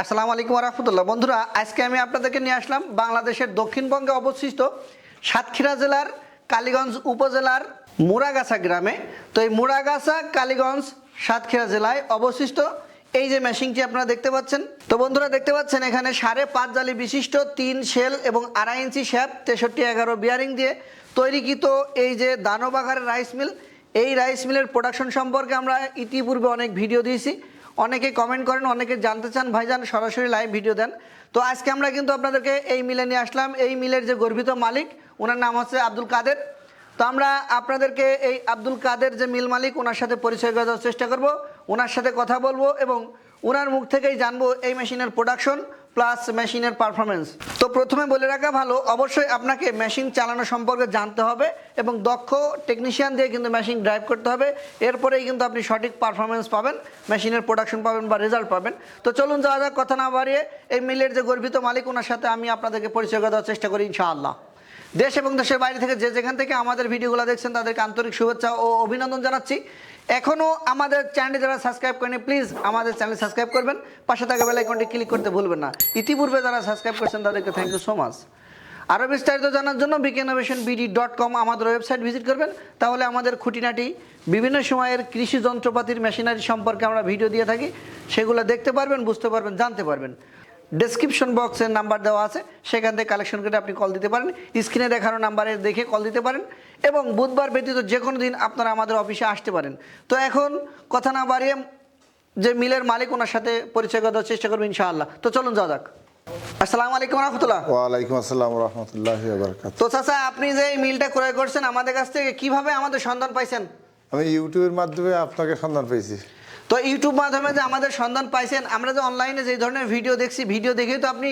আসসালামু আলাইকুম রহমতুল্লাহ। বন্ধুরা, আজকে আমি আপনাদেরকে নিয়ে আসলাম বাংলাদেশের দক্ষিণবঙ্গে অবস্থিত সাতক্ষীরা জেলার কালীগঞ্জ উপজেলার মুরাগাছা গ্রামে। তো এই মুরাগাছা, কালীগঞ্জ, সাতক্ষীরা জেলায় অবস্থিত এই যে মেশিনটি আপনারা দেখতে পাচ্ছেন। তো বন্ধুরা, দেখতে পাচ্ছেন এখানে সাড়ে পাঁচ জালি বিশিষ্ট তিন শেল এবং আড়াই ইঞ্চি শ্যাপ, তেষট্টি এগারো বিয়ারিং দিয়ে তৈরিকৃত এই যে দানবাগারের রাইস মিল এই রাইস মিলের প্রোডাকশন সম্পর্কে আমরা ইতিপূর্বে অনেক ভিডিও দিয়েছি। অনেকে কমেন্ট করেন, অনেকে জানতে চান, ভাইজান সরাসরি লাইভ ভিডিও দেন। তো আজকে আমরা কিন্তু আপনাদেরকে এই মিলে নিয়ে আসলাম। এই মিলের যে গর্বিত মালিক, ওনার নাম হচ্ছে আব্দুল কাদের। তো আমরা আপনাদেরকে এই আব্দুল কাদের যে মিল মালিক, ওনার সাথে পরিচয় করে দেওয়ার চেষ্টা করব। ওনার সাথে কথা বলব এবং ওনার মুখ থেকেই জানব এই মেশিনের প্রোডাকশন প্লাস মেশিনের পারফরমেন্স তো প্রথমে বলে রাখা ভালো, অবশ্যই আপনাকে মেশিন চালানো সম্পর্কে জানতে হবে এবং দক্ষ টেকনিশিয়ান দিয়ে কিন্তু মেশিন ড্রাইভ করতে হবে। এরপরেই কিন্তু আপনি সঠিক পারফরমেন্স পাবেন মেশিনের প্রোডাকশন পাবেন বা রেজাল্ট পাবেন। তো চলুন যাওয়া যাক, কথা না বাড়িয়ে এই মিলের যে গর্বিত মালিক, ওনার সাথে আমি আপনাদেরকে পরিচয় করে দেওয়ার চেষ্টা করি ইনশাআল্লাহ। দেশ এবং দেশের বাইরে থেকে যে যেখান থেকে আমাদের ভিডিওগুলো দেখছেন, তাদেরকে আন্তরিক শুভেচ্ছা ও অভিনন্দন জানাচ্ছি। এখনও আমাদের চ্যানেলটি যারা সাবস্ক্রাইব করেনি প্লিজ আমাদের চ্যানেল সাবস্ক্রাইব করবেন। পাশে থাকা বেল আইকনটি ক্লিক করতে ভুলবেন না। ইতিপূর্বে যারা সাবস্ক্রাইব করেছেন, তাদেরকে থ্যাংক ইউ সো মাচ আরও বিস্তারিত জানার জন্য BK innovation BD dot com আমাদের ওয়েবসাইট ভিজিট করবেন। তাহলে আমাদের খুঁটিনাটি বিভিন্ন সময়ের কৃষি যন্ত্রপাতির মেশিনারি সম্পর্কে আমরা ভিডিও দিয়ে থাকি। সেগুলো দেখতে পারবেন, বুঝতে পারবেন, জানতে পারবেন। ডেসক্রিপশন বক্সের নাম্বার দেওয়া আছে সেখান থেকে কালেকশন করে আপনি কল দিতে পারেন স্ক্রিনে দেখানো নাম্বারে দেখে কল দিতে পারেন এবং বুধবার ব্যতীত যে কোনো দিন আপনারা আমাদের অফিসে আসতে পারেন। তো এখন কথা না বাড়িয়ে যে মিলের মালিক ওনার সাথে পরিচয় করার চেষ্টা করবেন ইনশাআল্লাহ। তো চলুন যাওয়া যাক। আসসালামু আলাইকুম রহমতুল্লাহ। ওয়ালাইকুম আসসালাম রহমতুল্লাহ বারকাত তো চাচা আপনি যে এই মিলটা ক্রয় করছেন আমাদের কাছ থেকে কীভাবে আমাদের সন্ধান পাইছেন? আমি ইউটিউবের মাধ্যমে আপনাকে সন্ধান পেয়েছি তো ইউটিউব মাধ্যমে যে আমাদের সন্ধান পাইছেন আমরা যে অনলাইনে যে ধরনের ভিডিও দেখছি ভিডিও দেখেই তো আপনি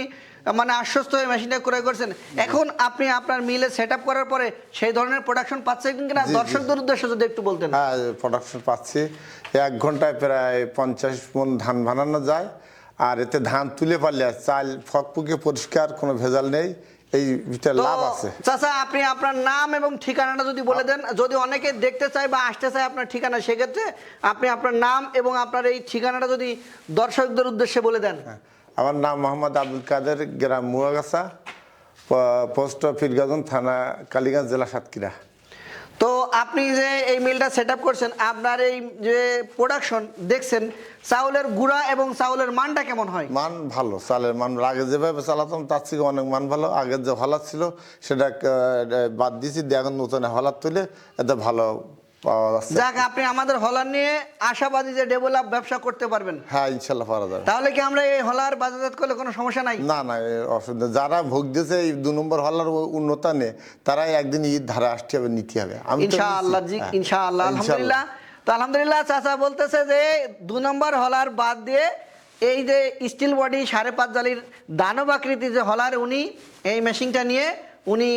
মানে আশ্বস্ত হয়ে মেশিনটা ক্রয় করছেন। এখন আপনি আপনার মিলে সেট করার পরে সেই ধরনের প্রোডাকশন পাচ্ছেন কিনা। দর্শকদের উদ্দেশ্যে যদি একটু বলতেন। হ্যাঁ প্রোডাকশন পাচ্ছি। এক ঘন্টায় প্রায় পঞ্চাশ মন ধান বানানো যায়। আর এতে ধান তুলে পারলে চাল ফকফুকে পরিষ্কার কোনো ভেজাল নেই। এই ভিতরে লাভ আছে। চাচা আপনি আপনার নাম এবং ঠিকানাটা যদি বলে দেন যদি অনেকে দেখতে চায় বা আসতে চায় আপনার ঠিকানা সেক্ষেত্রে আপনি আপনার নাম এবং আপনার এই ঠিকানাটা যদি দর্শকদের উদ্দেশ্যে বলে দেন। হ্যাঁ, আমার নাম মোহাম্মদ আব্দুল কাদের গ্রাম মুয়াগাছা পোস্ট ফিরগাজন থানা কালীগঞ্জ জেলা সাতক্ষীরা। আপনি যে এই মিলটা সেট করছেন, আপনার এই যে প্রোডাকশন দেখছেন, চাউলের গুঁড়া এবং চাউলের মানটা কেমন হয়? মান ভালো, চালের মান আগে যেভাবে চালাতাম, তার থেকে অনেক মান ভালো। আগের যে হলাত ছিল সেটা বাদ দিয়েছি, দিয়ে এখন নতুন হলাত তুলে, এতে ভালো পাওয়া যাচ্ছে। যাক আপনি আমাদের হলার নিয়ে আশাবাদী যে ডেভেলপ ব্যবসা করতে পারবেন। হ্যাঁ ইনশাল্লাহ পারা যাবে। তাহলে কি আমরা এই হলার বাজারজাত করলে কোনো সমস্যা নাই? না না অসুবিধা যারা ভোগ দিয়েছে এই দু নম্বর হলার উন্নতা নিয়ে তারাই একদিন ঈদ ধারা আসতে হবে নিতে হবে। ইনশাআল্লাহ। জি হ্যাঁ, ইনশাআল্লাহ। আলহামদুলিল্লাহ। তো আলহামদুলিল্লাহ চাচা বলতেছে যে দু নম্বর হলার বাদ দিয়ে এই যে স্টিল বডি সাড়ে পাঁচ জালির দানব আকৃতি যে হলার উনি এই মেশিনটা নিয়ে উনি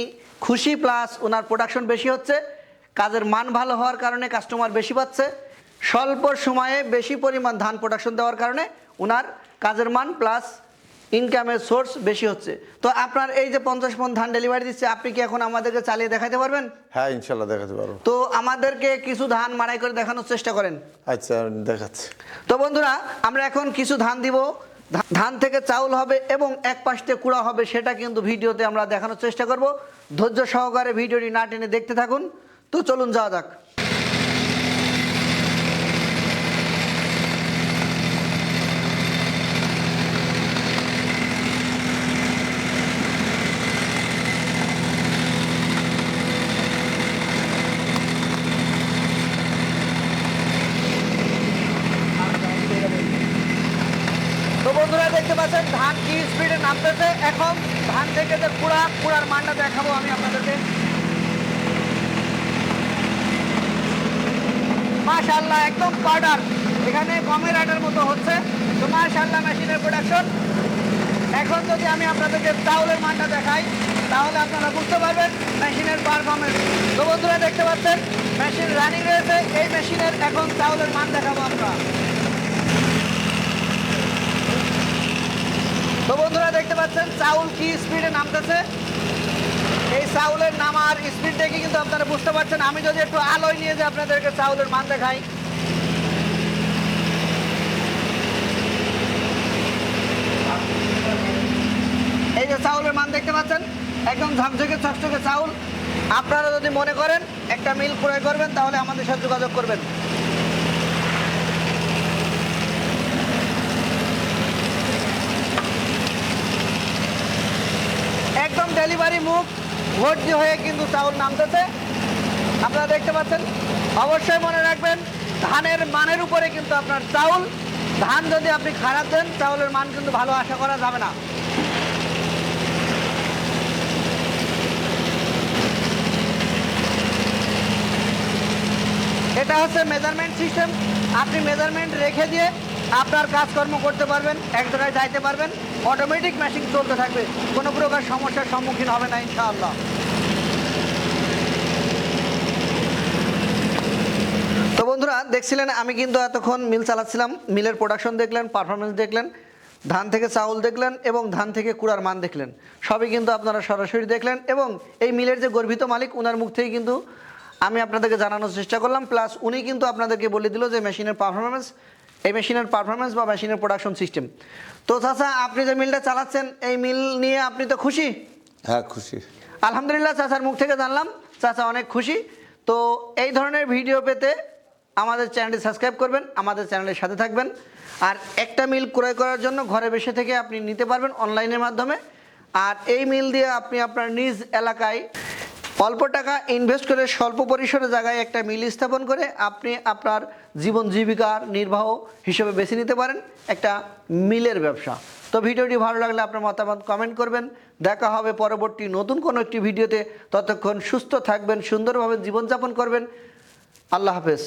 খুশি প্লাস ওনার প্রোডাকশন বেশি হচ্ছে। কাজের মান ভালো হওয়ার কারণে কাস্টমার বেশি পাচ্ছে। স্বল্প সময়ে বেশি পরিমাণ ধান প্রোডাকশন দেওয়ার কারণে ওনার কাজের মান প্লাস ইনকামের সোর্স বেশি হচ্ছে। তো আপনার এই যে পঞ্চাশ মন ধান ডেলিভারি দিচ্ছে আপনি কি এখন আমাদেরকে চালিয়ে দেখাতে পারবেন? হ্যাঁ ইনশাল্লাহ দেখাতে পারব। তো আমাদেরকে কিছু ধান মাড়াই করে দেখানোর চেষ্টা করেন। আচ্ছা দেখাচ্ছি। তো বন্ধুরা আমরা এখন কিছু ধান দিব। ধান থেকে চাউল হবে এবং এক পাশে কুড়া হবে সেটা কিন্তু ভিডিওতে আমরা দেখানোর চেষ্টা করব। ধৈর্য সহকারে ভিডিওটি না টেনে দেখতে থাকুন। তো চলুন যাওয়া যাক। দেখতে পাচ্ছেন, ধান কি স্পিডে নামতেছে? এখন ধান থেকে যে কুড়া, কুড়ার মানটা দেখাবো আমি আপনাদেরকে মাশাল্লাহ একদম পাউডার এখানে গমের আটার মতো হচ্ছে। তো মাশাল্লাহ মেশিনের প্রোডাকশন এখন যদি আমি আপনাদেরকে চাউলের মানটা দেখাই, তাহলে আপনারা বুঝতে পারবেন মেশিনের পারফরমেন্স তো বন্ধুরা দেখতে পাচ্ছেন মেশিন রানিং রয়েছে। এই মেশিনের এখন চাউলের মান দেখাবো আমরা। তো বন্ধুরা দেখতে পাচ্ছেন, চাউল কি স্পিডে নামতেছে? এই চাউলের নামার স্পিড দেখে কিন্তু আপনারা বুঝতে পারছেন। আমি যদি একটু আলোয় নিয়ে যে আপনাদেরকে চাউলের মান দেখাই। এই যে চাউলের মান দেখতে পাচ্ছেন, একদম ঝকঝকে চকচকে চাউল। আপনারা যদি মনে করেন একটা মিল ক্রয় করবেন, তাহলে আমাদের সাথে যোগাযোগ করবেন। একদম ডেলিভারি মুখ। ভর্তি হয়ে কিন্তু চাউল নামতেছে। আপনারা দেখতে পাচ্ছেন, অবশ্যই মনে রাখবেন, ধানের মানের উপরে কিন্তু আপনার চাউল। ধান যদি আপনি খারাপ দেন, চাউলের মান কিন্তু ভালো আশা করা যাবে না। এটা হচ্ছে মেজারমেন্ট সিস্টেম আপনি মেজারমেন্ট রেখে দিয়ে আপনার কাজকর্ম করতে পারবেন, এক জায়গায় যাইতে পারবেন। অটোমেটিক মেশিন চলতে থাকবে। কোনো প্রকার সমস্যার সম্মুখীন হবে না, ইনশাআল্লাহ। তো বন্ধুরা, দেখছিলেন, আমি কিন্তু এতক্ষণ মিল চালাচ্ছিলাম। মিলের প্রোডাকশন দেখলেন পারফরমেন্স দেখলেন, ধান থেকে চাউল দেখলেন এবং ধান থেকে কুড়ার মান দেখলেন। সবই কিন্তু আপনারা সরাসরি দেখলেন এবং এই মিলের যে গর্বিত মালিক ওনার মুখ থেকে কিন্তু আমি আপনাদেরকে জানানোর চেষ্টা করলাম। প্লাস উনি কিন্তু আপনাদেরকে বলে দিল যে মেশিনের পারফরমেন্স এই মেশিনের পারফরমেন্স বা মেশিনের প্রোডাকশন সিস্টেম তো চাচা আপনি যে মিলটা চালাচ্ছেন এই মিল নিয়ে আপনি তো খুশি? হ্যাঁ খুশি। আলহামদুলিল্লাহ চাচার মুখ থেকে জানলাম চাচা অনেক খুশি। তো এই ধরনের ভিডিও পেতে আমাদের চ্যানেলটি সাবস্ক্রাইব করবেন আমাদের চ্যানেলের সাথে থাকবেন। আর একটা মিল ক্রয় করার জন্য ঘরে বসে থেকে আপনি নিতে পারবেন অনলাইনের মাধ্যমে। আর এই মিল দিয়ে আপনি আপনার নিজ এলাকায় অল্প টাকা ইনভেস্ট করে স্বল্প পরিসরে জায়গায় একটা মিল স্থাপন করে আপনি আপনার জীবন জীবিকার নির্বাহ হিসেবে বেছে নিতে পারেন একটা মিলের ব্যবসা। তো ভিডিওটি ভালো লাগলে আপনার মতামত কমেন্ট করবেন। দেখা হবে পরবর্তী নতুন কোনো একটি ভিডিওতে। ততক্ষণ সুস্থ থাকবেন, সুন্দরভাবে জীবনযাপন করবেন। আল্লাহ হাফেজ।